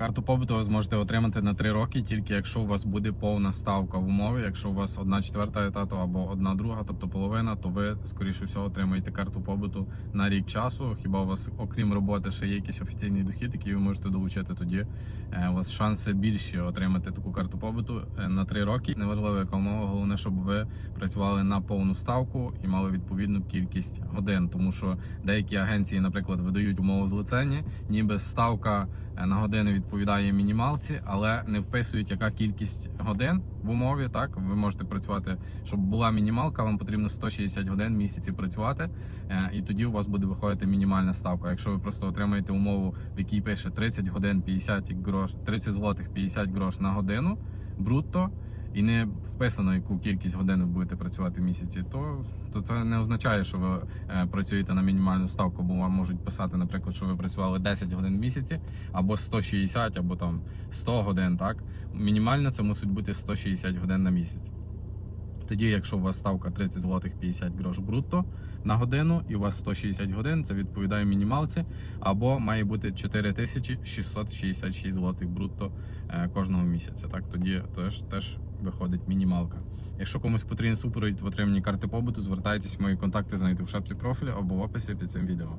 Карту побуту ви зможете отримати на 3 роки, тільки якщо у вас буде повна ставка в умові. Якщо у вас одна четверта етату або одна друга, тобто половина, то ви скоріше всього отримаєте карту побуту на рік часу. Хіба у вас, окрім роботи, ще є якийсь офіційний дохід, який ви можете долучити тоді. е, У вас шанси більші отримати таку карту побуту е, на 3 роки. Неважливо, яка умова, головне, щоб ви працювали на повну ставку і мали відповідну кількість годин, тому що деякі агенції, наприклад, видають умову злицення, ніби ставка е, на години відповідає мінімалці, але не вписують, яка кількість годин в умові. Так ви можете працювати, щоб була мінімалка, вам потрібно 160 годин місяці працювати, е, і тоді у вас буде виходити мінімальна ставка. Якщо ви просто отримаєте умову, в якій пише 30 годин 50 грош, 30 злотих 50 грош на годину брутто. І не вписано, яку кількість годин ви будете працювати в місяці, то, то це не означає, що ви е, працюєте на мінімальну ставку, бо вам можуть писати, наприклад, що ви працювали 10 годин в місяці, або 160, або там 100 годин. Так мінімально це мусить бути 160 годин на місяць. Тоді, якщо у вас ставка 30 злотих 50 грош брутто на годину, і у вас 160 годин, це відповідає мінімалці, або має бути 4666 злотих брутто е, кожного місяця. Так, тоді теж, теж виходить мінімалка. Якщо комусь потрібен супровід в отриманні карти побуту, звертайтесь, мої контакти знайдете в шапці профілю або в описі під цим відео.